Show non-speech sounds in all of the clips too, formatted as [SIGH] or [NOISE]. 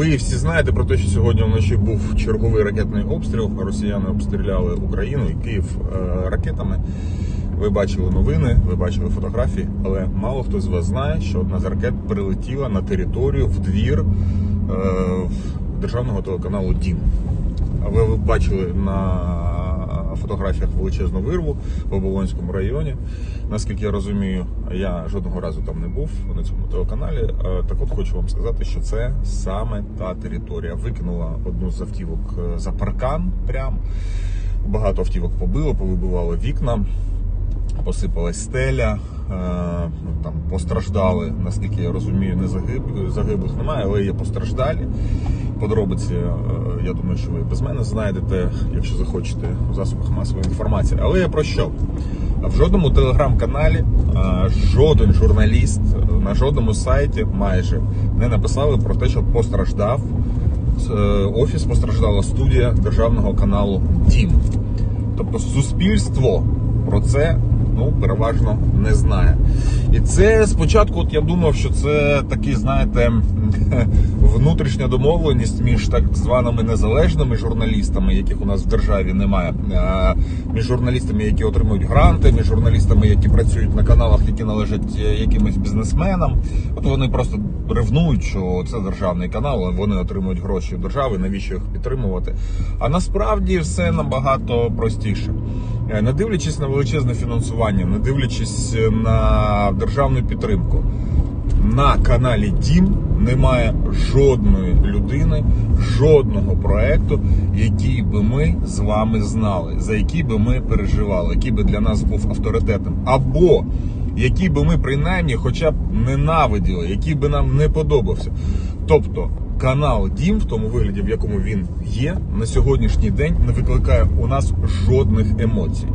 Ви всі знаєте про те, що сьогодні вночі був черговий ракетний обстріл. Росіяни обстріляли Україну і Київ е, ракетами. Ви бачили новини, ви бачили фотографії, але мало хто з вас знає, що одна з ракет прилетіла на територію в двір е, державного телеканалу Дім. А ви бачили на фотографіях величезну вирву в Оболонському районі. Наскільки я розумію, я жодного разу там не був на цьому телеканалі. Е, Так от хочу вам сказати, що це саме та територія. Викинула одну з автівок е, за паркан. Прям багато автівок побило, повибивало вікна, посипалась стеля. е, ну, Там постраждали, наскільки я розумію, не загиб... загиблих немає, але є постраждалі. Подробиці, е, я думаю, що ви без мене знайдете, якщо захочете в засобах масової інформації. Але я про що? В жодному телеграм-каналі е, жоден журналіст е, на жодному сайті майже не написали про те, що постраждав офіс, постраждала студія державного каналу Дім. Тобто суспільство про це ну переважно не знає. І це спочатку, от я думав, що це такий, знаєте, [LAUGHS] внутрішня домовленість між так званими незалежними журналістами, яких у нас в державі немає, між журналістами, які отримують гранти, між журналістами, які працюють на каналах, які належать е, якимось бізнесменам. От вони просто ревнують, що це державний канал, вони отримують гроші держави, навіщо їх підтримувати. А насправді все набагато простіше. Е, Не дивлячись на величезне фінансування, не дивлячись на державну підтримку, на каналі Дім немає жодної людини, жодного проекту, який би ми з вами знали, за який би ми переживали, який би для нас був авторитетом, або який би ми принаймні хоча б ненавиділи, який би нам не подобався. Тобто канал Дім в тому вигляді, в якому він є, на сьогоднішній день не викликає у нас жодних емоцій.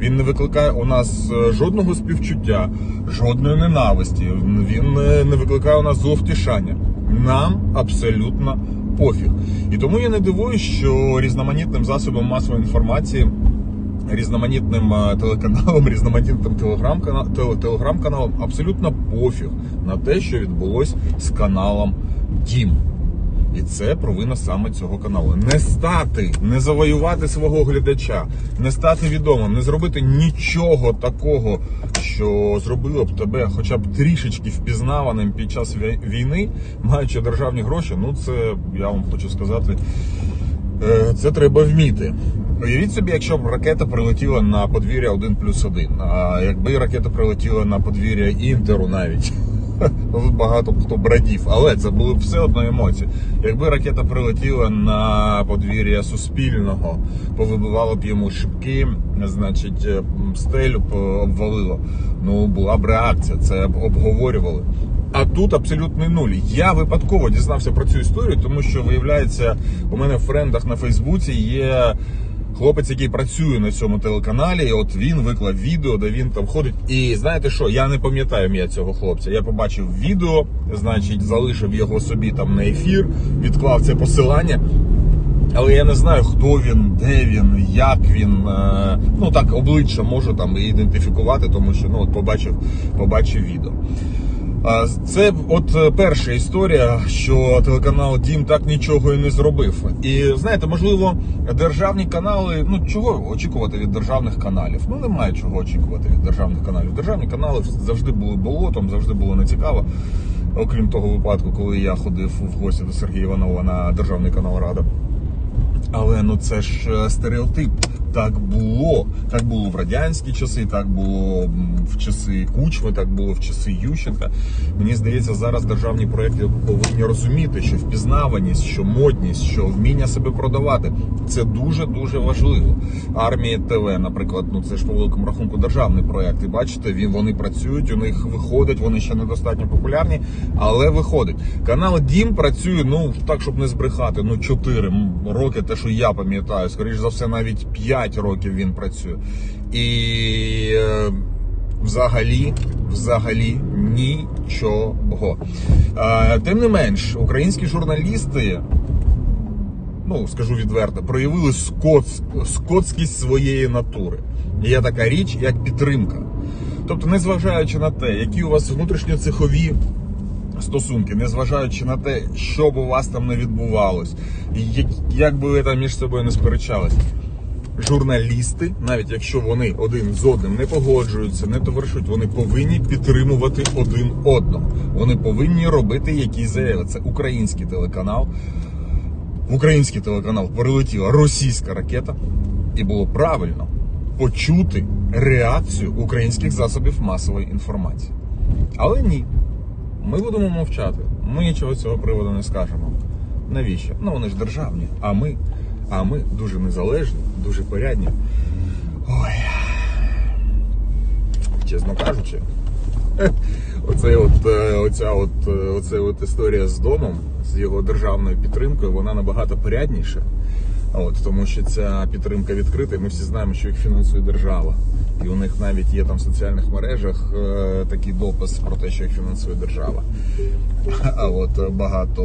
Він не викликає у нас е, жодного співчуття, жодної ненависті. Він е, не викликає у нас зловтішання. Нам абсолютно пофіг. І тому я не дивуюсь, що різноманітним засобам масової інформації, різноманітним е, телеканалам, [LAUGHS] різноманітним телеграм-каналам абсолютно пофіг на те, що відбулось з каналом Дім. І це провина саме цього каналу. Не стати, не завоювати свого глядача, не стати відомим, не зробити нічого такого, що зробило б тебе хоча б трішечки впізнаваним під час війни, маючи державні гроші. Ну це я вам хочу сказати. Е, Це треба вміти. Уявіть собі, якщо б ракета прилетіла на подвір'я 1 плюс 1, а якби ракета прилетіла на подвір'я Інтеру навіть. Тут багато хто брадів, але це були все одно емоції. Якби ракета прилетіла на подвір'я Суспільного, повибивало б йому шибки, значить, е, стелю обвалило. Ну, була б реакція, це б обговорювали. А тут абсолютний нуль. Я випадково дізнався про цю історію, тому що виявляється, у мене в френдах на Фейсбуці є хлопець, який працює на цьому телеканалі. І от він виклав відео, де він там ходить. І знаєте що? Я не пам'ятаю ім'я цього хлопця. Я побачив відео, значить, залишив його собі там на ефір, відклав це посилання. Але я не знаю, хто він, де він, як він. е, Ну так, обличчя можу там ідентифікувати, тому що ну от побачив, побачив відео. Це от е, перша історія, що телеканал Дім так нічого і не зробив. І знаєте, можливо, державні канали. Ну чого очікувати від державних каналів? Ну немає чого очікувати від державних каналів. Державні канали завжди були болотом, завжди було нецікаво. Окрім того випадку, коли я ходив в гості до Сергія Іванова на державний канал Рада. Але ну це ж е, стереотип. Так було. Так було в радянські часи, так було в часи Кучми, так було в часи Ющенка. Мені здається, зараз державні проекти повинні розуміти, що впізнаваність, що модність, що вміння себе продавати це дуже дуже важливо. Армія ТВ, наприклад, ну це ж по великому рахунку державний проект. І бачите, він вони працюють, у них виходить, вони ще недостатньо популярні, але виходить. Канал Дім працює, ну так, щоб не збрехати, ну 4 роки, те, що я пам'ятаю, скоріш за все, навіть 5 років він працює. І е, взагалі, взагалі нічого. Е, тим не менш, українські журналісти. Ну, скажу відверто, проявили скотс, скотськість своєї натури. Є така річ, як підтримка. Тобто, незважаючи на те, які у вас внутрішньоцехові стосунки, незважаючи на те, що б у вас там не відбувалось, як би ви там між собою не сперечались. Журналісти, навіть якщо вони один з одним не погоджуються, не товаришують, вони повинні підтримувати один одного. Вони повинні робити якісь заяви. Це український телеканал. В український телеканал прилетіла російська ракета, і було правильно почути реакцію українських засобів масової інформації. Але ні, ми будемо мовчати. Ми нічого з цього приводу не скажемо. Навіщо? Ну вони ж державні, а ми, а ми дуже незалежні, дуже порядні. Ой. Чесно кажучи, [LAUGHS] оце от, е, оця от, е, оце от історія з домом, з його державною підтримкою, вона набагато порядніша. От, тому що ця підтримка відкрита, і ми всі знаємо, що їх фінансує держава. І у них навіть є там в соціальних мережах е, такий допис про те, що їх фінансує держава. А от багато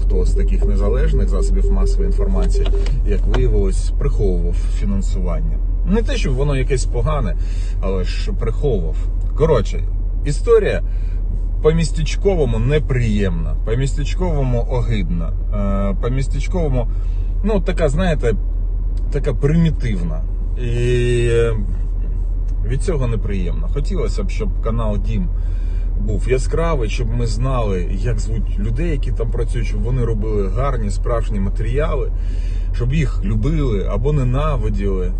хто з таких незалежних засобів масової інформації, як виявилось, приховував фінансування. Не те, щоб воно якесь погане, але ж приховував. Коротше, історія по містечковому неприємна, по містечковому огидна, е, по містечковому, ну така, знаєте, така примітивна. І е, від цього неприємно. Хотілося б, щоб канал Дім був яскравий, щоб ми знали, як звуть людей, які там працюють, щоб вони робили гарні справжні матеріали, щоб їх любили або ненавиділи.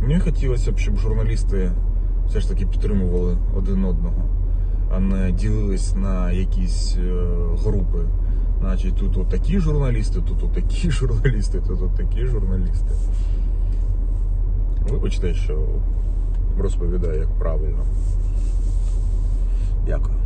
Мені хотілося б, щоб журналісти все ж таки підтримували один одного, а не ділились на якісь е, групи. Значить, тут от такі журналісти, тут от такі [LAUGHS] журналісти, тут от такі журналісти. Вибачте, що розповідаю як правильно. Дякую.